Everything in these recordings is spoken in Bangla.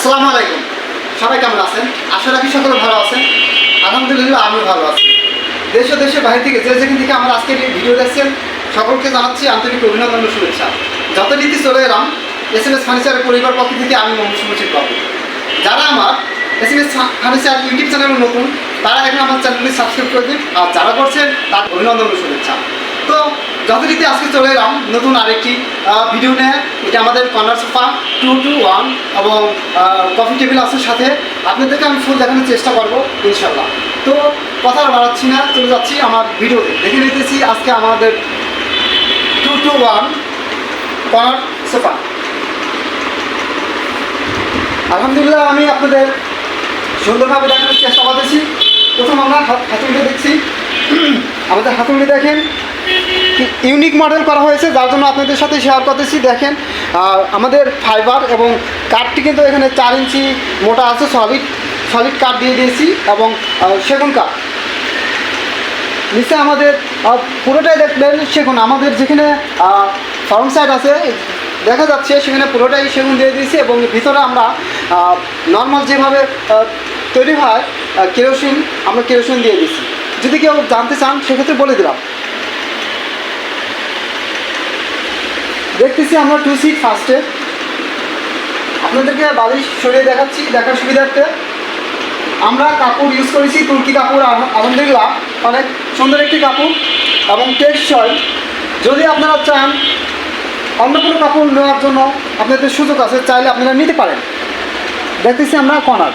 আসসালামু আলাইকুম। সবাই কেমন আছেন? আশা রাখি সকলে ভালো আছেন। আলহামদুলিল্লাহ, আমিও ভালো আছি। দেশ দেশের বাইরে থেকে যে যেখান থেকে আমার আজকের এই ভিডিও দেখছেন, সকলকে জানাচ্ছি আন্তরিক অভিনন্দন শুভেচ্ছা। যথারীতি চলে এলাম, এস এম এস ফার্নিচারের পরিবার পক্ষ থেকে আমি মোহাম্মদ সুমচিত বাবু। যারা আমার S M S furniture YouTube চ্যানেলে নতুন, তারা এখন আমার চ্যানেলটি সাবস্ক্রাইব করে দিন। আর যারা করছেন তার অভিনন্দন শুভেচ্ছা। তো যথারীতি আজকে চলে এলাম নতুন আরেকটি ভিডিও নিয়ে। এটা আমাদের corner sofa two two one এবং কফি টেবিল আছে সাথে। আপনাদেরকে আমি ফুল দেখানোর চেষ্টা করব ইনশাল্লাহ তো কথা বাড়াচ্ছি না, চলে যাচ্ছি আমার ভিডিওতে দেখে নিতেছি আজকে আমাদের two two one corner sofa আলহামদুলিল্লাহ, আমি আপনাদের সুন্দরভাবে দেখানোর চেষ্টা করতেছি। প্রথম আমরা হাত- হাতুড়িটা দেখছি। আমাদের হাতুড়ি দেখেন। ইউনিক মডেল করা হয়েছে, যার জন্য আপনাদের সাথে শেয়ার করতেছি। দেখেন আমাদের ফাইবার এবং কাঠটি কিন্তু এখানে চার ইঞ্চি মোটা আছে সলিড সলিড কাঠ দিয়ে দিয়েছি এবং সেগুন কাঠ নিচে আমাদের পুরোটাই দেখবেন সেগুন। আমাদের যেখানে ফ্রন্ট সাইড আছে, দেখা যাচ্ছে সেখানে পুরোটাই সেগুন দিয়ে দিয়েছি এবং ভিতরে আমরা নর্মাল যেভাবে তৈরি হয় কেরোসিন, আমরা কেরোসিন দিয়ে দিয়েছি। যদি কেউ জানতে চান, সেক্ষেত্রে বলে দিলাম। দেখতেছি আমরা টু সিট ফার্স্টে আপনাদেরকে বালিশ সরিয়ে দেখাচ্ছি, দেখার সুবিধার্থে। আমরা কাপড় ইউজ করেছি তুর্কি কাপড় আলহা- আলহামদুলিল্লাহ। অনেক সুন্দর একটি কাপড় এবং টেকসই যদি আপনারা চান অন্য কোনো কাপড় নেওয়ার জন্য আপনাদের সুযোগ আছে, চাইলে আপনারা নিতে পারেন। দেখতেছি আমরা কর্নার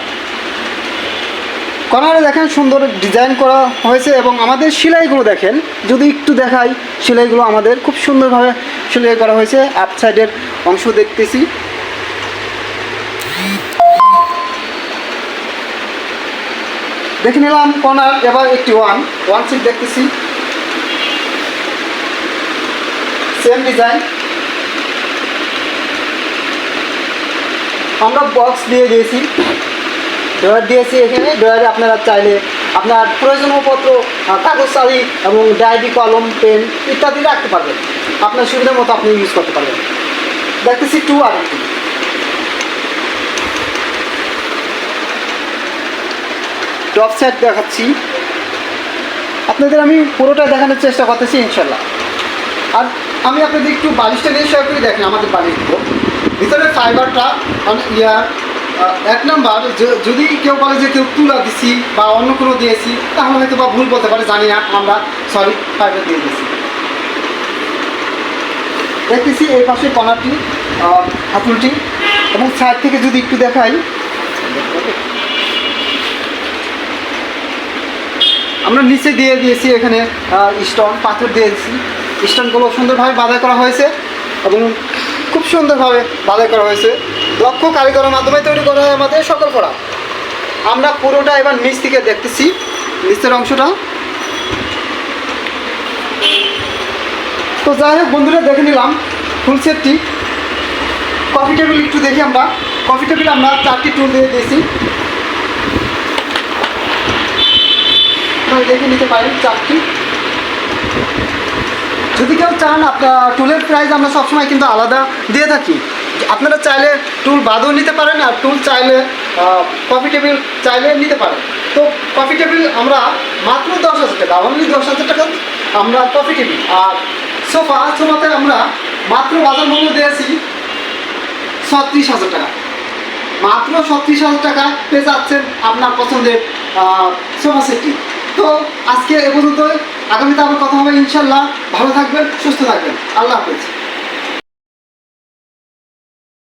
কর্নারে দেখেন সুন্দর ডিজাইন করা হয়েছে এবং আমাদের সেলাইগুলো দেখেন, যদি একটু দেখাই, সেলাইগুলো আমাদের খুব সুন্দরভাবে সেলাই করা হয়েছে, আপ সাইডের অংশ দেখতেছি। দেখে নিলাম কর্নার, এবার একটি ওয়ান ওয়ান সিট দেখতেছি। Same design. আমরা বক্স দিয়ে দিয়েছি। ড্রয়ার দিয়েছি এখানে। ড্রয়ারে আপনারা চাইলে আপনার প্রয়োজনীয় পত্র কাগজ চালি এবং ডায়েরি, কলম, পেন ইত্যাদি রাখতে পারবেন। আপনার সুবিধা মতো আপনি ইউজ করতে পারবেন। দেখতেছি টু আর একটি। টপ সাইড দেখাচ্ছি। আপনাদের আমি পুরোটা দেখানোর চেষ্টা করতেছি ইনশাল্লাহ আর আমি আপনাদের একটু বালিশটা নিয়ে শেয়ার করে দেখেন আমাদের বালিশগুলো। ভিতরে ফাইবারটা অনেক ইয়ার এক নাম্বার যদি কেউ বলে যে কেউ তুলা দিছি বা অন্য কোনো দিয়েছি, তাহলে হয়তো বা ভুল বলতে পারে, জানি না, আমরা সরি ফাইবার দিয়ে দিয়েছি। দেখতেছি এই পাশে কণাটি হাতুলটি এবং সাইড থেকে যদি একটু দেখাই। আমরা নিচে দিয়ে দিয়েছি এখানে স্টোন পাথর দিয়েছি। স্টোনগুলো সুন্দরভাবে বাধাই করা হয়েছে, এবং খুব সুন্দরভাবে বাধাই করা হয়েছে। দক্ষ কারিগরের মাধ্যমে তৈরি করা হয় আমাদের সকল করা। আমরা পুরোটা এবার নিচ থেকে দেখতেছি, নিচের অংশটা। তো যাই হোক, বন্ধুরা, দেখে নিলাম ফুল সেটটি। কফি টেবিল একটু দেখি আমরা। কফি টেবিল আমরা চারটি টুল দিয়ে দিয়েছি। দেখে নিতে পারেন চারটি। যদি কেউ চান, আপনার টুলের প্রাইস আমরা সবসময় কিন্তু আলাদা দিয়ে থাকি। আপনারা চাইলে টুল বাদও নিতে পারেন আর টুল চাইলে কফি টেবিল চাইলে নিতে পারেন। তো কফি টেবিল আমরা মাত্র দশ হাজার টাকা অনলি দশ হাজার টাকা আমরা কফি টেবিল আর সোফা সোফাতে আমরা মাত্র বাজার মূল্য দিয়েছি ছত্রিশ হাজার টাকা। মাত্র ছত্রিশ হাজার টাকা পেয়ে যাচ্ছেন আপনার পছন্দের সোফা সেটটি তো আজকে এ পর্যন্ত আগামীতে আবার কথা হবে ইনশাল্লাহ। ভালো থাকবেন, সুস্থ থাকবেন। আল্লাহ হাফেজ।